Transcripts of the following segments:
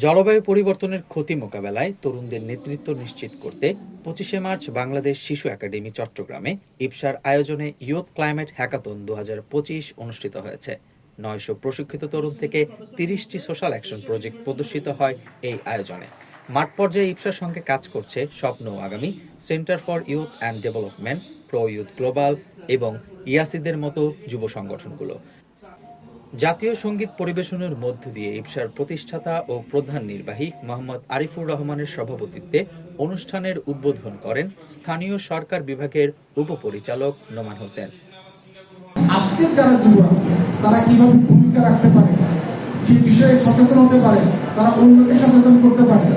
জলবায়ু পরিবর্তনের ক্ষতি মোকাবেলায় তরুণদের নেতৃত্ব নিশ্চিত করতে পঁচিশে মার্চ বাংলাদেশ শিশু একাডেমি চট্টগ্রামে ইপসার আয়োজনে ইয়ুথ ক্লাইমেট হ্যাকাথন দু অনুষ্ঠিত হয়েছে। নয়শো প্রশিক্ষিত তরুণ থেকে তিরিশটি সোশ্যাল অ্যাকশন প্রজেক্ট প্রদর্শিত হয় এই আয়োজনে। মাঠ পর্যায়ে ইপসার সঙ্গে কাজ করছে স্বপ্ন আগামী centre for youth and development, pro youth global এবং ইয়াসিদের মতো যুব সংগঠনগুলো। জাতীয় সংগীত পরিবেশনের মধ্য দিয়ে ইপসার প্রতিষ্ঠাতা ও প্রধান নির্বাহী মোহাম্মদ আরিফুর রহমানের সভাপতিত্বে অনুষ্ঠানের উদ্বোধন করেন স্থানীয় সরকার বিভাগের উপপরিচালক নোমান হোসেন। আজকের যারা যুবক তারা কীভাবে ভূমিকা রাখতে পারে? সেই বিষয়ে সচেতন হতে পারে তারা অন্যকে সচেতন করতে পারে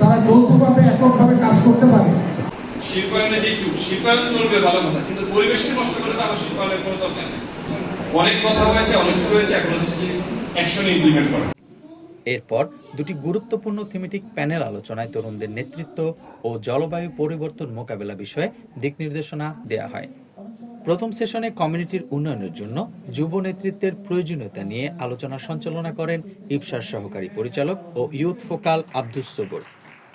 তারা যৌথভাবে এককভাবে কাজ করতে পারে। শিল্পায়নে যে শিল্পায়ন চলবে ভালো কথা কিন্তু পরিবেশকে নষ্ট করে তো আমার শিল্পায়নের কোনো দরকার নেই। অনেক কথা হয়েছে, অনেক কিছু হয়েছে, এখন হচ্ছে যে অ্যাকশন ইমপ্লিমেন্ট করা। এরপর দুটি গুরুত্বপূর্ণ থিমেটিক প্যানেল আলোচনায় তরুণদের নেতৃত্ব ও জলবায়ু পরিবর্তন মোকাবেলা বিষয়ে দিক নির্দেশনা দেয়া হয়। প্রথম সেশনে কমিউনিটির উন্নয়নের জন্য যুব নেতৃত্বের প্রয়োজনীয়তা নিয়ে আলোচনা সঞ্চালনা করেন ইপসার সহকারী পরিচালক ও youth focal Abdus Sabur.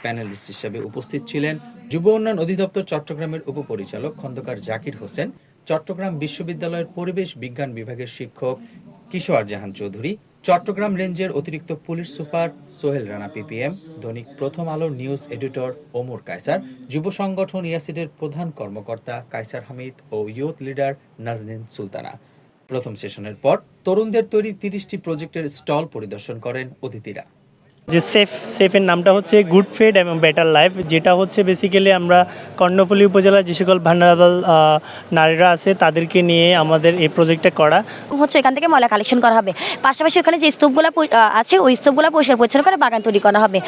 Panellist হিসেবে উপস্থিত ছিলেন যুব উন্নয়ন অধিদপ্তর চট্টগ্রামের উপপরিচালক খন্দকার জাকির হোসেন চট্টগ্রাম বিশ্ববিদ্যালয়ের পরিবেশ বিজ্ঞান বিভাগের শিক্ষক কিশোর জাহান চৌধুরী, চট্টগ্রাম রেঞ্জের অতিরিক্ত police super Sohel Rana PPM দৈনিক প্রথম আলোর নিউজ এডিটর ওমর কায়সার, যুব সংগঠন ইয়াসিডের প্রধান কর্মকর্তা কায়সার হামিদ ও ইয়ুথ লিডার নাজনীন সুলতানা। প্রথম সেশনের পর তরুণদের তৈরি তিরিশটি প্রজেক্টের স্টল পরিদর্শন করেন অতিথিরা। যে সেফ সেফের নামটা হচ্ছে গুড ফেড এবং বেটার লাইফ যেটা হচ্ছে বেসিক্যালি আমরা কর্ণফুলী উপজেলার যে সকল ভান্ডারাবল নারীরা আছে তাদেরকে নিয়ে আমাদের এই প্রজেক্টটা করা। হচ্ছে এখান থেকে ময়লা কালেকশন করা হবে। পাশাপাশি ওখানে যে স্তূপগুলো আছে ওই স্তূপগুলো পরিষ্কার পরিচ্ছন্ন করে বাগান তৈরি করা হবে।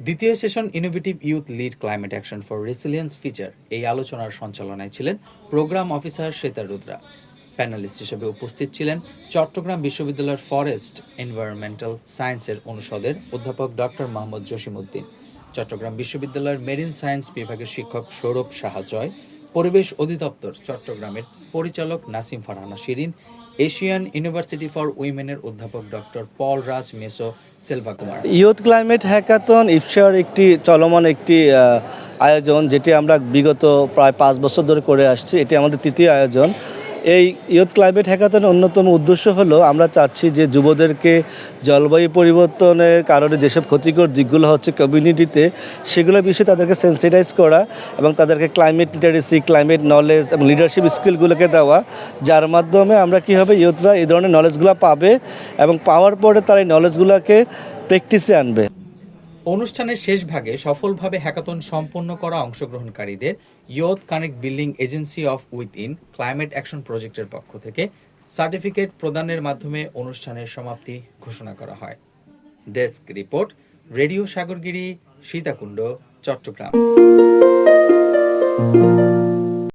দ্বিতীয় session innovative youth lead climate action for resilience feature এই আলোচনার সঞ্চালনায় ছিলেন programme officer Shweta Rudra. Panellist হিসেবে উপস্থিত ছিলেন চট্টগ্রাম বিশ্ববিদ্যালয়ের ফরেস্ট এনভায়রনমেন্টাল সায়েন্সের অনুষদের অধ্যাপক ডক্টর মোহাম্মদ জসিমউদ্দিন, চট্টগ্রাম বিশ্ববিদ্যালয়ের মেরিন সায়েন্স বিভাগের শিক্ষক সৌরভ সাহা জয় পরিবেশ অধিদপ্তর চট্টগ্রামের পরিচালক Nasim Farhana Shirin, Asian University for উইমেনের অধ্যাপক doctor Paul Raj Meso Selva Kumar. Youth climate hackathon ইফসার একটি চলমান একটি আয়োজন যেটি আমরা বিগত প্রায় পাঁচ বছর ধরে করে আসছি। এটি আমাদের তৃতীয় আয়োজন। এই ইয়ুথ ক্লাইমেট হ্যাকাথনের অন্যতম উদ্দেশ্য হলো, আমরা চাচ্ছি যে যুবদেরকে জলবায়ু পরিবর্তনের কারণে যেসব ক্ষতিকর দিকগুলো হচ্ছে কমিউনিটিতে সেগুলো বিষয়ে তাদেরকে সেন্সিটাইজ করা এবং তাদেরকে ক্লাইমেট লিটারেসি ক্লাইমেট নলেজ এবং লিডারশিপ স্কিলগুলোকে দেওয়া। যার মাধ্যমে আমরা কী হবে ইয়ুথরা এই ধরনের নলেজগুলো পাবে এবং পাওয়ার পরে তারা এই নলেজগুলোকে প্র্যাকটিসে আনবে। অনুষ্ঠানের শেষ ভাগে সফলভাবে হ্যাকাথন সম্পন্ন করা অংশগ্রহণকারীদের youth connect building agency of with in climate action প্রজেক্টের পক্ষ থেকে সার্টিফিকেট প্রদানের মাধ্যমে অনুষ্ঠানের সমাপ্তি ঘোষণা করা হয়। Desk report, radio Sagargiri, Sitakunda, Chittagong.